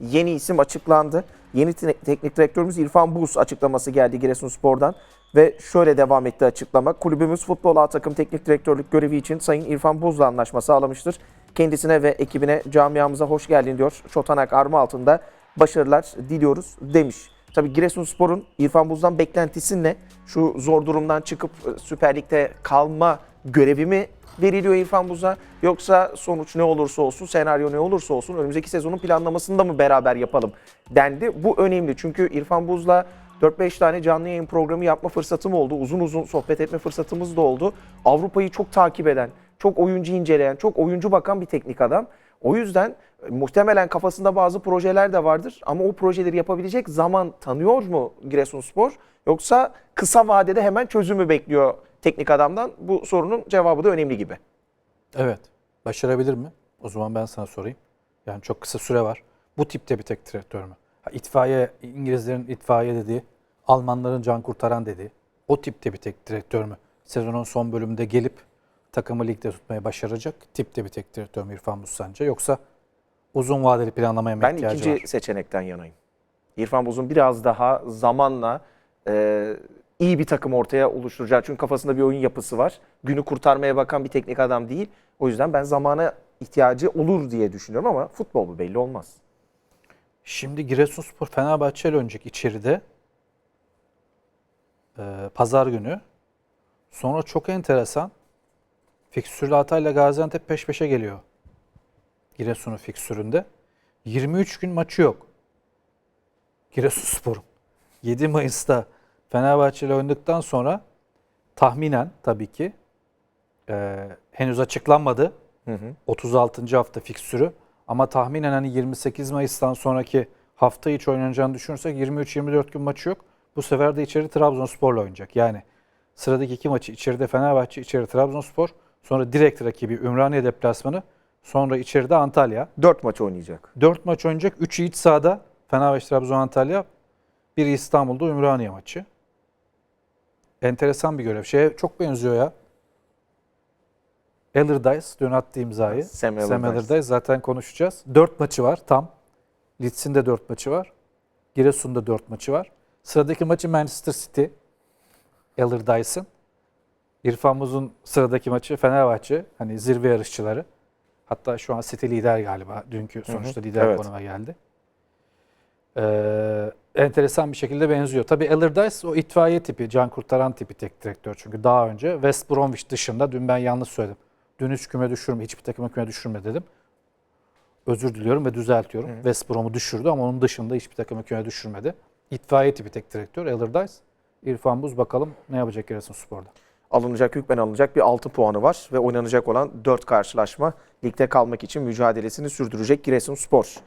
yeni isim açıklandı. Yeni te- teknik direktörümüz İrfan Buz açıklaması geldi Giresunspor'dan. Ve şöyle devam etti açıklama. Kulübümüz futbol A takım teknik direktörlük görevi için Sayın İrfan Buz'la anlaşma sağlamıştır. Kendisine ve ekibine camiamıza hoş geldin diyor. Çotanak arma altında başarılar diliyoruz demiş. Tabii Giresunspor'un İrfan Buz'dan beklentisi ne? Şu zor durumdan çıkıp e, Süper Lig'de kalma görevi mi veriliyor İrfan Buz'a? Yoksa sonuç ne olursa olsun, senaryo ne olursa olsun önümüzdeki sezonun planlamasını da mı beraber yapalım dendi. Bu önemli çünkü İrfan Buz'la 4-5 tane canlı yayın programı yapma fırsatım oldu. Uzun uzun sohbet etme fırsatımız da oldu. Avrupa'yı çok takip eden, çok oyuncu inceleyen, çok oyuncu bakan bir teknik adam. O yüzden e, muhtemelen kafasında bazı projeler de vardır ama o projeleri yapabilecek zaman tanıyor mu Giresunspor? Yoksa kısa vadede hemen çözümü bekliyor teknik adamdan? Bu sorunun cevabı da önemli gibi. Evet. Başarabilir mi? O zaman ben sana sorayım. Yani çok kısa süre var. Bu tipte bir tek direktör mü? Ha, itfaiye, İngilizlerin itfaiye dediği, Almanların can kurtaran dediği, o tipte bir tek direktör mü? Sezonun son bölümünde gelip takımı ligde tutmayı başaracak tipte bir tek direktör mü İrfan Buz sence? Yoksa uzun vadeli planlamaya mı Ben ihtiyacı ikinci var? seçenekten yanayım. İrfan Buz'un biraz daha zamanla e, iyi bir takım ortaya oluşturacak. Çünkü kafasında bir oyun yapısı var. Günü kurtarmaya bakan bir teknik adam değil. O yüzden ben zamana ihtiyacı olur diye düşünüyorum ama futbol bu belli olmaz. Şimdi Giresunspor Fenerbahçe ile oynayacak içeride. Ee, Pazar günü. Sonra çok enteresan. Fikstürlü Hatay'la Gaziantep peş peşe geliyor. Giresun'un fikstüründe. 23 gün maçı yok. Giresunspor'un. 7 Mayıs'ta Fenerbahçe ile oynadıktan sonra tahminen tabii ki e, henüz açıklanmadı. 36. hafta fikstürü. Ama tahminen hani 28 Mayıs'tan sonraki hafta içi oynanacağını düşünürsek 23-24 gün maçı yok. Bu sefer de içeri Trabzonspor'la oynayacak. Yani sıradaki iki maçı içeride Fenerbahçe, içeri Trabzonspor. Sonra direkt rakibi Ümraniye deplasmanı. Sonra içeride Antalya. Dört maç oynayacak. 4 maç oynayacak. 3'ü iç sahada. Fenerbahçe, Trabzon, Antalya. Biri İstanbul'da Ümraniye maçı. Enteresan bir görev. Şeye çok benziyor ya. Allardyce dün attı imzayı. Sam Sam Allardyce. Allardyce zaten konuşacağız. 4 maçı var tam. Leeds'in de 4 maçı var. Giresun'da 4 maçı var. Sıradaki maçı Manchester City. Allardyce'ın. İrfan Buz'un sıradaki maçı Fenerbahçe. Hani zirve yarışçıları. Hatta şu an City lider galiba. Dünkü sonuçta lider evet. konuma geldi. Ee, enteresan bir şekilde benziyor. Tabii Allardyce o itfaiye tipi, can kurtaran tipi tek direktör. Çünkü daha önce West Bromwich dışında, dün ben yanlış söyledim. Dün hiç küme düşürme, hiçbir takıma küme düşürme dedim. Özür diliyorum ve düzeltiyorum. West Brom'u düşürdü ama onun dışında hiçbir takıma küme düşürmedi. İtfaiye tipi tek direktör Allardyce. İrfan Buz bakalım ne yapacak Giresunspor'da. Alınacak hükmen alınacak bir 6 puanı var ve oynanacak olan 4 karşılaşma ligde kalmak için mücadelesini sürdürecek Giresunspor.